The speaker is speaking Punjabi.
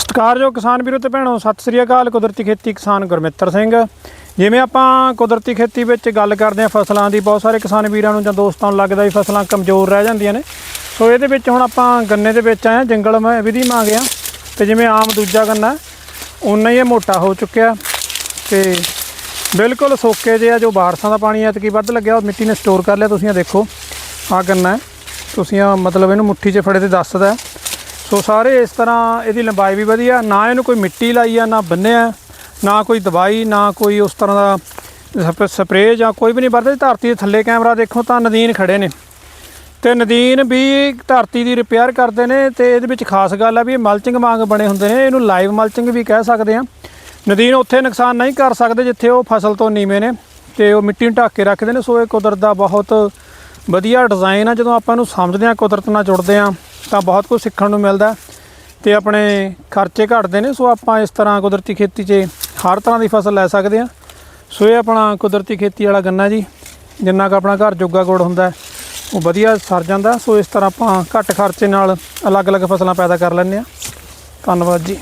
ਸਤਿਕਾਰਯੋਗ ਕਿਸਾਨ ਵੀਰੋ ਤੇ ਭੈਣੋ, ਸਤਿ ਸ੍ਰੀ ਅਕਾਲ। ਕੁਦਰਤੀ ਖੇਤੀ ਕਿਸਾਨ ਗੁਰਮਿੱਤਰ ਸਿੰਘ। ਜਿਵੇਂ ਆਪਾਂ ਕੁਦਰਤੀ ਖੇਤੀ ਵਿੱਚ ਗੱਲ ਕਰਦੇ ਹਾਂ, ਫਸਲਾਂ ਦੀ, ਬਹੁਤ ਸਾਰੇ ਕਿਸਾਨ ਵੀਰਾਂ ਨੂੰ ਜਾਂ ਦੋਸਤਾਂ ਨੂੰ ਲੱਗਦਾ ਵੀ ਫਸਲਾਂ ਕਮਜ਼ੋਰ ਰਹਿ ਜਾਂਦੀਆਂ ਨੇ। ਸੋ ਇਹਦੇ ਵਿੱਚ ਹੁਣ ਆਪਾਂ ਗੰਨੇ ਦੇ ਵਿੱਚ ਆਏ ਹਾਂ, ਜੰਗਲ ਮੈਂ, ਵਿਧੀ ਮਾਂ ਗਿਆ ਤੇ ਜਿਵੇਂ ਆਮ ਦੂਜਾ ਗੰਨਾ ਉਨਾ ਹੀ ਇਹ ਮੋਟਾ ਹੋ ਚੁੱਕਿਆ। ਤੇ ਬਿਲਕੁਲ ਸੋਕੇ ਜਿਹਾ ਜੋ ਬਾਰਸਾਂ ਦਾ ਪਾਣੀ ਐਤਕੀ ਵੱਧ ਲੱਗਿਆ, ਉਹ ਮਿੱਟੀ ਨੇ ਸਟੋਰ ਕਰ ਲਿਆ। ਤੁਸੀਂ ਇਹ ਦੇਖੋ ਆ ਗੰਨਾ ਤੁਸੀਂ ਆ ਮਤਲਬ ਇਹਨੂੰ ਮੁੱਠੀ 'ਚ ਫੜੇ ਤੇ ਦੱਸਦਾ ਸੋ ਸਾਰੇ ਇਸ ਤਰ੍ਹਾਂ ਇਹਦੀ ਲੰਬਾਈ ਵੀ ਵਧੀਆ, ਨਾ ਇਹਨੂੰ ਕੋਈ ਮਿੱਟੀ ਲਾਈ ਆ, ਨਾ ਬੰਨਿਆ ਨਾ ਕੋਈ ਦਵਾਈ, ਨਾ ਕੋਈ ਉਸ ਤਰ੍ਹਾਂ ਦਾ ਸਪਰੇਅ ਜਾਂ ਕੋਈ ਵੀ ਨਹੀਂ ਵਰਤਦੇ। ਧਰਤੀ ਦੇ ਥੱਲੇ ਕੈਮਰਾ ਦੇਖੋ ਤਾਂ ਨਦੀਨ ਖੜੇ ਨੇ। ਤੇ ਨਦੀਨ ਵੀ ਧਰਤੀ ਦੀ ਰਿਪੇਅਰ ਕਰਦੇ ਨੇ ਤੇ ਇਹਦੇ ਵਿੱਚ ਖਾਸ ਗੱਲ ਆ ਵੀ ਇਹ ਮਲਚਿੰਗ ਵਾਂਗ ਬਣੇ ਹੁੰਦੇ ਨੇ, ਇਹਨੂੰ ਲਾਈਵ ਮਲਚਿੰਗ ਵੀ ਕਹਿ ਸਕਦੇ ਆ। ਨਦੀਨ ਉੱਥੇ ਨੁਕਸਾਨ ਨਹੀਂ ਕਰ ਸਕਦੇ ਜਿੱਥੇ ਉਹ ਫਸਲ ਤੋਂ ਨੀਵੇਂ ਨੇ ਤੇ ਉਹ ਮਿੱਟੀ ਨੂੰ ਢੱਕ ਕੇ ਰੱਖਦੇ ਨੇ। ਸੋ ਇਹ ਕੁਦਰਤ ਦਾ ਬਹੁਤ ਵਧੀਆ ਡਿਜ਼ਾਈਨ ਆ। ਜਦੋਂ ਆਪਾਂ ਇਹਨੂੰ ਸਮਝਦੇ ਆ ਕੁਦਰਤ ਨਾਲ ਜੁੜਦੇ ਆ ਤਾਂ ਬਹੁਤ ਕੁਝ ਸਿੱਖਣ ਨੂੰ ਮਿਲਦਾ ਤੇ ਆਪਣੇ ਖਰਚੇ ਘਟਦੇ ਨੇ, ਸੋ ਆਪਾਂ ਇਸ ਤਰ੍ਹਾਂ ਕੁਦਰਤੀ ਖੇਤੀ 'ਚ ਹਰ ਤਰ੍ਹਾਂ ਦੀ ਫਸਲ ਲੈ ਸਕਦੇ ਆ ਸੋ ਇਹ ਆਪਣਾ ਕੁਦਰਤੀ ਖੇਤੀ ਵਾਲਾ ਗੰਨਾ ਜੀ, ਜਿੰਨਾ ਕੁ ਆਪਣਾ ਘਰ ਜੋਗਾ ਗੁੜ ਹੁੰਦਾ ਉਹ ਵਧੀਆ ਸਰ ਜਾਂਦਾ। ਸੋ ਇਸ ਤਰ੍ਹਾਂ ਆਪਾਂ ਘੱਟ ਖਰਚੇ ਨਾਲ ਅਲੱਗ-ਅਲੱਗ ਫਸਲਾਂ ਪੈਦਾ ਕਰ ਲੈਂਦੇ ਆ ਧੰਨਵਾਦ ਜੀ।